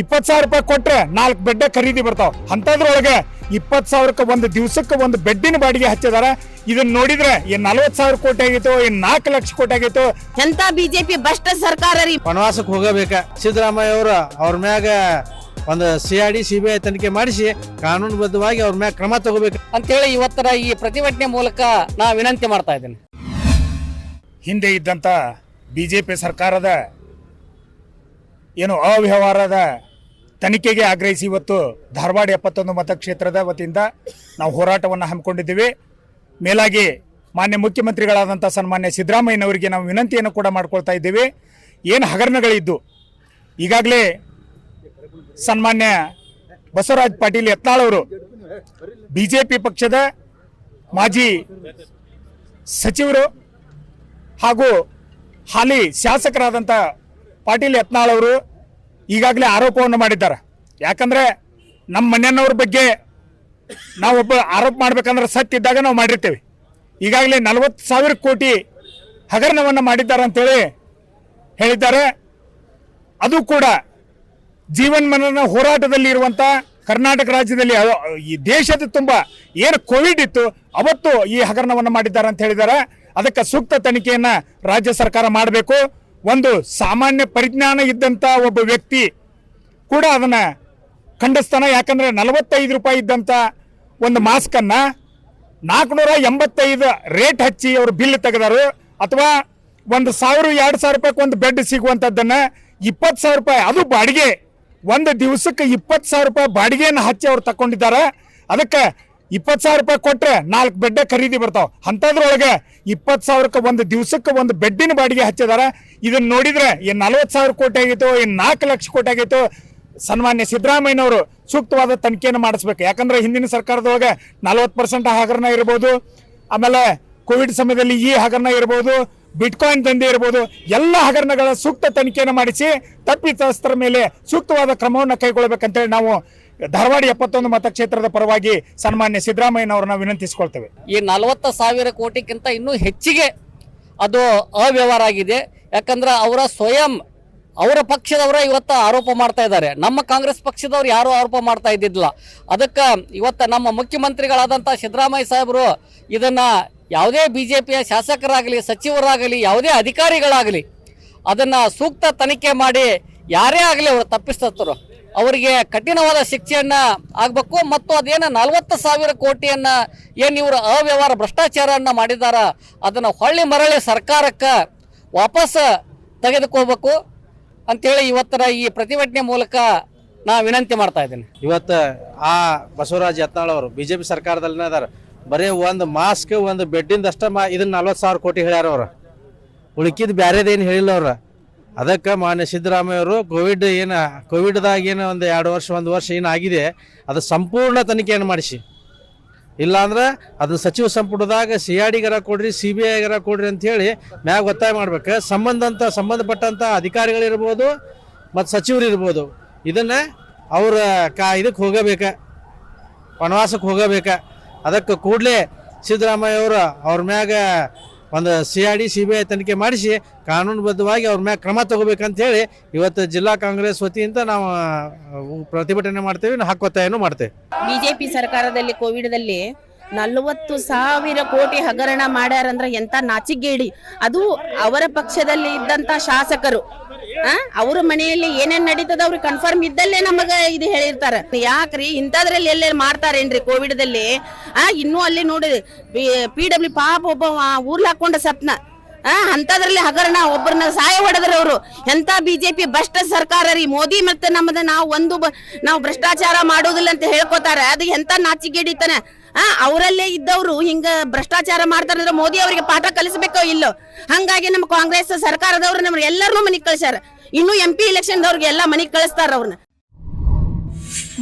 ಇಪ್ಪತ್ತು ಸಾವಿರ ರೂಪಾಯಿ ಕೊಟ್ರೆ ನಾಲ್ಕು ಬೆಡ್ಡೆ ಖರೀದಿ ಬರ್ತಾವ. ಅಂಥದ್ರೊಳಗೆ ಇಪ್ಪತ್ತು ಸಾವಿರಕ್ಕೆ ಒಂದು ದಿವಸಕ್ಕೆ ಒಂದು ಬೆಡ್ಡಿನ ಬಾಡಿಗೆ ಹಚ್ಚಿದಾರ. ಇದನ್ನ ನೋಡಿದ್ರೆ ಏನ್ ನಲ್ವತ್ತು ಸಾವಿರ ಕೋಟಿ ಆಗಿತ್ತು ಏನ್ ನಾಲ್ಕು ಲಕ್ಷ ಕೋಟಿ ಆಗಿತ್ತು. ಎಂತ ಬಿಜೆಪಿ ಭ್ರಷ್ಟ ಸರ್ಕಾರ ರೀ? ವನವಾಸಕ್ಕೆ ಹೋಗಬೇಕ. ಸಿದ್ದರಾಮಯ್ಯ ಅವರು ಅವ್ರ ಮ್ಯಾಗ ಒಂದು C I D C B I ತನಿಖೆ ಮಾಡಿಸಿ ಕಾನೂನುಬದ್ಧವಾಗಿ ಅವ್ರ ಮ್ಯಾಗ ಕ್ರಮ ತಗೋಬೇಕು. ಅಂತೇಳಿ ಇವತ್ತರ ಈ ಪ್ರತಿಭಟನೆ ಮೂಲಕ ನಾ ವಿನಂತಿ ಮಾಡ್ತಾ ಇದ್ದೀನಿ. ಹಿಂದೆ ಇದ್ದಂತ ಬಿಜೆಪಿ ಜೆ ಪಿ ಸರ್ಕಾರದ ಏನು ಅವ್ಯವಹಾರದ ತನಿಖೆಗೆ ಆಗ್ರಹಿಸಿ ಇವತ್ತು ಧಾರವಾಡ ಎಪ್ಪತ್ತೊಂದು ಮತಕ್ಷೇತ್ರದ ವತಿಯಿಂದ ನಾವು ಹೋರಾಟವನ್ನು ಹಮ್ಮಿಕೊಂಡಿದ್ದೀವಿ. ಮೇಲಾಗಿ ಮಾನ್ಯ ಮುಖ್ಯಮಂತ್ರಿಗಳಾದಂಥ ಸನ್ಮಾನ್ಯ ಸಿದ್ದರಾಮಯ್ಯನವರಿಗೆ ನಾವು ವಿನಂತಿಯನ್ನು ಕೂಡ ಮಾಡ್ಕೊಳ್ತಾ ಇದ್ದೀವಿ. ಏನು ಹಗರಣಗಳಿದ್ದು, ಈಗಾಗಲೇ ಸನ್ಮಾನ್ಯ ಬಸವರಾಜ್ ಪಾಟೀಲ್ ಯತ್ನಾಳ್ ಅವರು ಬಿ ಜೆ ಪಿ ಪಕ್ಷದ ಮಾಜಿ ಸಚಿವರು ಹಾಗೂ ಹಾಲಿ ಶಾಸಕರಾದಂಥ ಪಾಟೀಲ್ ಯತ್ನಾಳ್ ಅವರು ಈಗಾಗಲೇ ಆರೋಪವನ್ನು ಮಾಡಿದ್ದಾರೆ. ಯಾಕಂದರೆ ನಮ್ಮ ಮನೆಯವ್ರ ಬಗ್ಗೆ ನಾವೊಬ್ಬ ಆರೋಪ ಮಾಡಬೇಕಂದ್ರೆ ಸತ್ತಿದ್ದಾಗ ನಾವು ಮಾಡಿರ್ತೇವೆ. ಈಗಾಗಲೇ ನಲವತ್ತು ಸಾವಿರ ಕೋಟಿ ಹಗರಣವನ್ನು ಮಾಡಿದ್ದಾರೆ ಅಂತೇಳಿ ಹೇಳಿದ್ದಾರೆ. ಅದು ಕೂಡ ಜೀವನ್ ಮನನ ಹೋರಾಟದಲ್ಲಿ ಇರುವಂಥ ಕರ್ನಾಟಕ ರಾಜ್ಯದಲ್ಲಿ ಈ ದೇಶದ ತುಂಬ ಏನು ಕೋವಿಡ್ ಇತ್ತು, ಅವತ್ತು ಈ ಹಗರಣವನ್ನು ಮಾಡಿದ್ದಾರೆ ಅಂತ ಹೇಳಿದ್ದಾರೆ. ಅದಕ್ಕೆ ಸೂಕ್ತ ತನಿಖೆಯನ್ನು ರಾಜ್ಯ ಸರ್ಕಾರ ಮಾಡಬೇಕು. ಒಂದು ಸಾಮಾನ್ಯ ಪರಿಜ್ಞಾನ ಇದ್ದಂಥ ಒಬ್ಬ ವ್ಯಕ್ತಿ ಕೂಡ ಅದನ್ನು ಖಂಡಿಸ್ತಾನೆ. ಯಾಕಂದ್ರೆ ನಲವತ್ತೈದು ರೂಪಾಯಿ ಇದ್ದಂಥ ಒಂದು ಮಾಸ್ಕನ್ನು ನಾಲ್ಕುನೂರ ಎಂಬತ್ತೈದು ರೇಟ್ ಹಚ್ಚಿ ಅವರು ಬಿಲ್ ತೆಗೆದರು. ಅಥವಾ ಒಂದು ಸಾವಿರ, ಎರಡು ಸಾವಿರ ರೂಪಾಯಿಗೆ ಒಂದು ಬೆಡ್ ಸಿಗುವಂಥದ್ದನ್ನು ಇಪ್ಪತ್ತು ಸಾವಿರ ರೂಪಾಯಿ, ಅದು ಬಾಡಿಗೆ. ಒಂದು ದಿವಸಕ್ಕೆ ಇಪ್ಪತ್ತು ಸಾವಿರ ರೂಪಾಯಿ ಬಾಡಿಗೆಯನ್ನು ಹಚ್ಚಿ ಅವ್ರು ತಗೊಂಡಿದ್ದಾರೆ ಅದಕ್ಕೆ ಇಪ್ಪತ್ತು ಸಾವಿರ ರೂಪಾಯಿ ಕೊಟ್ರೆ ನಾಲ್ಕು ಬೆಡ್ಡೆ ಖರೀದಿ ಬರ್ತಾವೆ. ಅಂಥದ್ರೊಳಗೆ ಇಪ್ಪತ್ತು ಸಾವಿರಕ್ಕೆ ಒಂದು ದಿವಸಕ್ಕೆ ಒಂದು ಬೆಡ್ಡಿನ ಬಾಡಿಗೆ ಹಚ್ಚಿದಾರೆ. ಇದನ್ನ ನೋಡಿದ್ರೆ ಏನು ನಲವತ್ತು ಸಾವಿರ ಕೋಟಿ ಆಗಿತ್ತು ಏನು ನಾಲ್ಕು ಲಕ್ಷ ಕೋಟಿ ಆಗಿತ್ತು, ಸನ್ಮಾನ್ಯ ಸಿದ್ದರಾಮಯ್ಯನವರು ಸೂಕ್ತವಾದ ತನಿಖೆಯನ್ನು ಮಾಡಿಸ್ಬೇಕು. ಯಾಕಂದ್ರೆ ಹಿಂದಿನ ಸರ್ಕಾರದೊಳಗೆ ನಲವತ್ತು ಪರ್ಸೆಂಟ್ ಹಗರಣ ಇರ್ಬೋದು, ಆಮೇಲೆ ಕೋವಿಡ್ ಸಮಯದಲ್ಲಿ ಈ ಹಗರಣ ಇರ್ಬೋದು, ಬಿಟ್ಕಾಯಿನ್ ದಂಧೆ ಇರ್ಬೋದು, ಎಲ್ಲ ಹಗರಣಗಳ ಸೂಕ್ತ ತನಿಖೆಯನ್ನು ಮಾಡಿಸಿ, ತಪ್ಪಿತಸ್ಥರ ಮೇಲೆ ಸೂಕ್ತವಾದ ಕ್ರಮವನ್ನು ಕೈಗೊಳ್ಳಬೇಕಂತೇಳಿ ನಾವು ಧಾರವಾಡ ಎಪ್ಪತ್ತೊಂದು ಮತಕ್ಷೇತ್ರದ ಪರವಾಗಿ ಸನ್ಮಾನ್ಯ ಸಿದ್ದರಾಮಯ್ಯನವರನ್ನ ವಿನಂತಿಸಿಕೊಳ್ತೇವೆ. ಈ ನಲವತ್ತು ಸಾವಿರ ಕೋಟಿಗಿಂತ ಇನ್ನೂ ಹೆಚ್ಚಿಗೆ ಅದು ಅವ್ಯವಹಾರ ಆಗಿದೆ. ಯಾಕಂದ್ರೆ ಅವರ ಸ್ವಯಂ ಅವರ ಪಕ್ಷದವರ ಇವತ್ತು ಆರೋಪ ಮಾಡ್ತಾ ಇದ್ದಾರೆ. ನಮ್ಮ ಕಾಂಗ್ರೆಸ್ ಪಕ್ಷದವ್ರು ಯಾರು ಆರೋಪ ಮಾಡ್ತಾ ಇದ್ದಿದ್ದಿಲ್ಲ. ಅದಕ್ಕೆ ಇವತ್ತು ನಮ್ಮ ಮುಖ್ಯಮಂತ್ರಿಗಳಾದಂಥ ಸಿದ್ದರಾಮಯ್ಯ ಸಾಹೇಬರು ಇದನ್ನ ಯಾವುದೇ ಬಿ ಜೆ ಪಿಯ ಶಾಸಕರಾಗಲಿ, ಸಚಿವರಾಗಲಿ, ಯಾವುದೇ ಅಧಿಕಾರಿಗಳಾಗಲಿ ಅದನ್ನ ಸೂಕ್ತ ತನಿಖೆ ಮಾಡಿ ಯಾರೇ ಆಗಲಿ ಅವರು ತಪ್ಪಿಸ್ತರು ಅವರಿಗೆ ಕಠಿಣವಾದ ಶಿಕ್ಷೆಯನ್ನ ಆಗಬೇಕು ಮತ್ತು ಅದೇನು ನಲವತ್ತು ಸಾವಿರ ಕೋಟಿಯನ್ನ ಏನು ಇವರು ಅವ್ಯವಹಾರ ಭ್ರಷ್ಟಾಚಾರನ್ನ ಮಾಡಿದಾರ, ಅದನ್ನು ಹೊಳ್ಳಿ ಮರಳಿ ಸರ್ಕಾರಕ್ಕೆ ವಾಪಸ್ ತೆಗೆದುಕೋಬೇಕು ಅಂತೇಳಿ ಇವತ್ತರ ಈ ಪ್ರತಿಭಟನೆ ಮೂಲಕ ನಾ ವಿನಂತಿ ಮಾಡ್ತಾ ಇದ್ದೀನಿ. ಇವತ್ತು ಆ ಬಸವರಾಜ್ ಯತ್ನಾಳ್ ಅವರು ಬಿ ಜೆ ಪಿ ಸರ್ಕಾರದಲ್ಲಿನೇ ಅದಾರ. ಬರೀ ಒಂದು ಮಾಸ್ಕ್, ಒಂದು ಬೆಡ್ಡಿಂದಷ್ಟೇ ಮಾ ಇದನ್ನ ನಲ್ವತ್ತು ಸಾವಿರ ಕೋಟಿ ಹೇಳ್ಯಾರ ಅವ್ರು. ಉಳ್ಕಿದ್ ಬ್ಯಾರೇದೇನು ಹೇಳಿಲ್ಲ ಅವ್ರು. ಅದಕ್ಕೆ ಮಾನ್ಯ ಸಿದ್ದರಾಮಯ್ಯ ಅವರು ಕೋವಿಡ್ ಏನು ಕೋವಿಡ್ದಾಗ ಏನು ಒಂದು ಎರಡು ವರ್ಷ, ಒಂದು ವರ್ಷ ಏನಾಗಿದೆ ಅದು ಸಂಪೂರ್ಣ ತನಿಖೆಯನ್ನು ಮಾಡಿಸಿ. ಇಲ್ಲಾಂದ್ರೆ ಅದು ಸಚಿವ ಸಂಪುಟದಾಗ ಸಿ ಆರ್ ಡಿಗರ ಕೊಡ್ರಿ ಸಿ ಬಿ ಐಗರ ಕೊಡ್ರಿ ಅಂತ ಹೇಳಿ ಮ್ಯಾಗ ಒತ್ತಾಯ ಮಾಡ್ಬೇಕು. ಸಂಬಂಧಂತ, ಸಂಬಂಧಪಟ್ಟಂತ ಅಧಿಕಾರಿಗಳಿರ್ಬೋದು ಮತ್ತು ಸಚಿವರು ಇರ್ಬೋದು. ಇದನ್ನ ಅವ್ರ ಕಾ ಇದಕ್ಕೆ ಹೋಗಬೇಕು. ವನವಾಸಕ್ಕೆ ಹೋಗಬೇಕು. ಅದಕ್ಕೆ ಕೂಡಲೇ ಸಿದ್ದರಾಮಯ್ಯ ಅವರು, ಅವ್ರ ಮ್ಯಾಗ ಒಂದು ಸಿ ಆರ್ ಡಿ, ಸಿ ತನಿಖೆ ಮಾಡಿಸಿ ಕಾನೂನುಬದ್ಧವಾಗಿ ಅವ್ರ ಮ್ಯಾಗ ಕ್ರಮ ತಗೋಬೇಕಂತ ಹೇಳಿ ಇವತ್ತು ಜಿಲ್ಲಾ ಕಾಂಗ್ರೆಸ್ ವತಿಯಿಂದ ನಾವು ಪ್ರತಿಭಟನೆ ಮಾಡ್ತೇವೆ ಹಕ್ಕೊತ್ತಾಯನೂ ಮಾಡ್ತೇವೆ. ಬಿಜೆಪಿ ಸರ್ಕಾರದಲ್ಲಿ ಕೋವಿಡ್ದಲ್ಲಿ ನಲವತ್ತು ಸಾವಿರ ಕೋಟಿ ಹಗರಣ ಮಾಡ್ಯಾರಂದ್ರೆ ಎಂತ ನಾಚಿಗೇಡಿ ಅದು ಅವರ ಪಕ್ಷದಲ್ಲಿ ಇದ್ದಂತ ಶಾಸಕರು. ಅವ್ರ ಮನೆಯಲ್ಲಿ ಏನೇನ್ ನಡೀತದ ಅವ್ರಿಗೆ ಕನ್ಫರ್ಮ್ ಇದ್ದಲ್ಲೇ ನಮಗ ಇದು ಹೇಳಿರ್ತಾರ. ಯಾಕ್ರಿ? ಇಂಥದ್ರಲ್ಲಿ ಎಲ್ಲೆಲ್ ಮಾಡ್ತಾರೇನ್ರಿ ಕೋವಿಡ್ದಲ್ಲಿ? ಆ, ಇನ್ನೂ ಅಲ್ಲಿ ನೋಡಿ ಪಿ ಡಬ್ಲ್ಯೂ ಪಾಪ ಒಬ್ಬ ಊರ್ಲಾಕೊಂಡ ಸಪ್ನ ಆ ಅಂತದ್ರಲ್ಲಿ ಹಗರಣ, ಒಬ್ಬರನ್ನ ಸಹಾಯ ಹೊಡೆದ್ರೆ ಅವರು. ಎಂತ ಬಿಜೆಪಿ ಭ್ರಷ್ಟ ಸರ್ಕಾರ ರೀ. ಮೋದಿ ಮತ್ತೆ ನಮ್ಮದ ನಾವು ಒಂದು ನಾವು ಭ್ರಷ್ಟಾಚಾರ ಮಾಡೋದಿಲ್ಲ ಅಂತ ಹೇಳ್ಕೋತಾರೆ. ಅದು ಎಂತ ನಾಚಿಗೇಡಿತಾನೆ ಆ, ಅವರಲ್ಲೇ ಇದ್ದವರು ಹಿಂಗ ಭ್ರಷ್ಟಾಚಾರ ಮಾಡ್ತಾರೆ ಅಂದ್ರೆ ಮೋದಿ ಅವರಿಗೆ ಪಾಠ ಕಲಿಸ್ಬೇಕೋ ಇಲ್ಲೋ? ಹಂಗಾಗಿ ನಮ್ಮ ಕಾಂಗ್ರೆಸ್ ಸರ್ಕಾರದವ್ರು ನಮ್ಗೆ ಎಲ್ಲರನ್ನೂ ಮನೆಗ್ ಕಳ್ಸ್ಯಾರ. ಇನ್ನು ಎಂ ಪಿ ಇಲೆಕ್ಷನ್ದವ್ರಿಗೆ ಎಲ್ಲ ಮನೆಗ್ ಕಳಿಸ್ತಾರ ಅವ್ರನ್ನ.